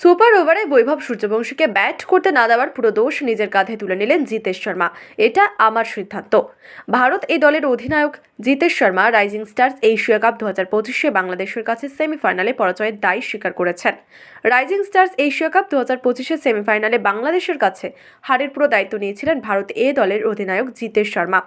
Super ওভারে বৈভব সূর্যবংশীকে bat করতে না দেওয়ার পুরো দোষ নিজের কাঁধে তুলে নিলেন জিতেশ শর্মা। এটা আমার সিদ্ধান্ত। ভারত এই দলের অধিনায়ক Jitesh Sharma rising stars Asia cup দু হাজার পঁচিশে বাংলাদেশের কাছে সেমিফাইনালে পরাজয়ের দায় স্বীকার করেছেন। রাইজিং স্টার্স এশিয়া কাপ দু হাজার পঁচিশের সেমিফাইনালে বাংলাদেশের কাছে হারের পুরো দায়িত্ব নিয়েছিলেন ভারত এ দলের অধিনায়ক জিতেশ শর্মা।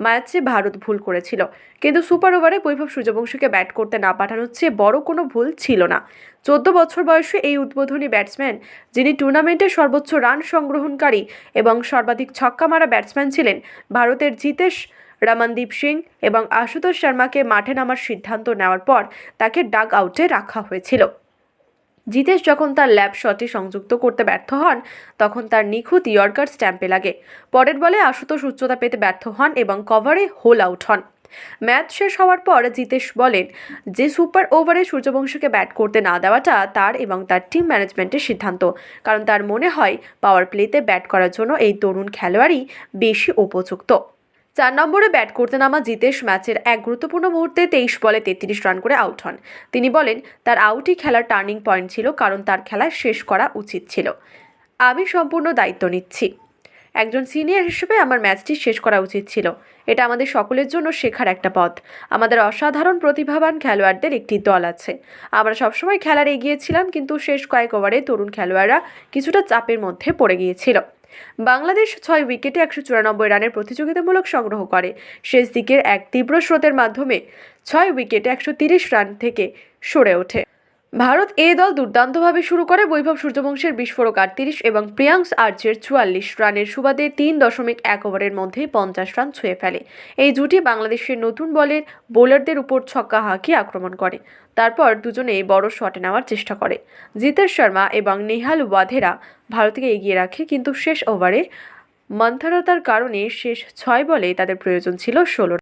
ম্যাচে ভারত ভুল করেছিল। কিন্তু সুপার ওভারে বৈভব সূর্যবংশীকে ব্যাট করতে না পাঠানোর চেয়ে বড় কোনো ভুল ছিল না। চোদ্দ বছর বয়সে এই উদ্বোধনী ব্যাটসম্যান যিনি টুর্নামেন্টে সর্বোচ্চ রান সংগ্রহণকারী এবং সর্বাধিক ছক্কা মারা ব্যাটসম্যান ছিলেন, ভারতের জিতেশ রমনদীপ সিং এবং আশুতোষ শর্মাকে মাঠে নামার সিদ্ধান্ত নেওয়ার পর তাকে ডাগ আউটে রাখা হয়েছিল। জিতেশ যখন তার ল্যাব শটে সংযুক্ত করতে ব্যর্থ হন, তখন তার নিখুঁত ইয়র্কার স্ট্যাম্পে লাগে। পরের বলে আশুতোষ উচ্চতা পেতে ব্যর্থ হন এবং কভারে হোল আউট হন। ম্যাচ শেষ হওয়ার পর জিতেশ বলেন, যে সুপার ওভারে সূর্যবংশীকে ব্যাট করতে না দেওয়াটা তার এবং তার টিম ম্যানেজমেন্টের সিদ্ধান্ত। কারণ তার মনে হয়, পাওয়ার প্লেতে ব্যাট করার জন্য এই তরুণ খেলোয়াড়ই বেশি উপযুক্ত। চার নম্বরে ব্যাট করতে নামা জিতেশ ম্যাচের এক গুরুত্বপূর্ণ মুহূর্তে তেইশ বলে তেত্রিশ রান করে আউট হন। তিনি বলেন, তার আউটই খেলার টার্নিং পয়েন্ট ছিল, কারণ তার খেলা শেষ করা উচিত ছিল। আমি সম্পূর্ণ দায়িত্ব নিচ্ছি। একজন সিনিয়র হিসেবে আমার ম্যাচটি শেষ করা উচিত ছিল। এটা আমাদের সকলের জন্য শেখার একটা পথ। আমাদের অসাধারণ প্রতিভাবান খেলোয়াড়দের একটি দল আছে। আমরা সবসময় খেলার এগিয়ে ছিলাম, কিন্তু শেষ কয়েক ওভারে তরুণ খেলোয়াড়রা কিছুটা চাপের মধ্যে পড়ে গিয়েছিল। বাংলাদেশ ছয় উইকেটে একশো চুরানব্বই রানের প্রতিযোগিতামূলক সংগ্রহ করে। শেষ দিকের এক তীব্র স্রোতের মাধ্যমে ছয় উইকেটে একশো তিরিশ রান থেকে সরে ওঠে। ভারত এ দল দুর্দান্তভাবে শুরু করে বৈভব সূর্যবংশের বিস্ফোরক আটত্রিশ এবং প্রিয়াংশ আর্চের চুয়াল্লিশ রানের সুবাদে তিন দশমিক এক ওভারের মধ্যে পঞ্চাশ রান ছুঁয়ে ফেলে। এই জুটি বাংলাদেশের নতুন বলের বোলারদের উপর ছক্কা হাঁকিয়ে আক্রমণ করে। তারপর দুজনে বড় শটে নেওয়ার চেষ্টা করে। জিতেশ শর্মা এবং নেহাল ওয়াধেরা ভারতকে এগিয়ে রাখে, কিন্তু শেষ ওভারে মন্থরতার কারণে শেষ ছয় বলে তাদের প্রয়োজন ছিল ষোলো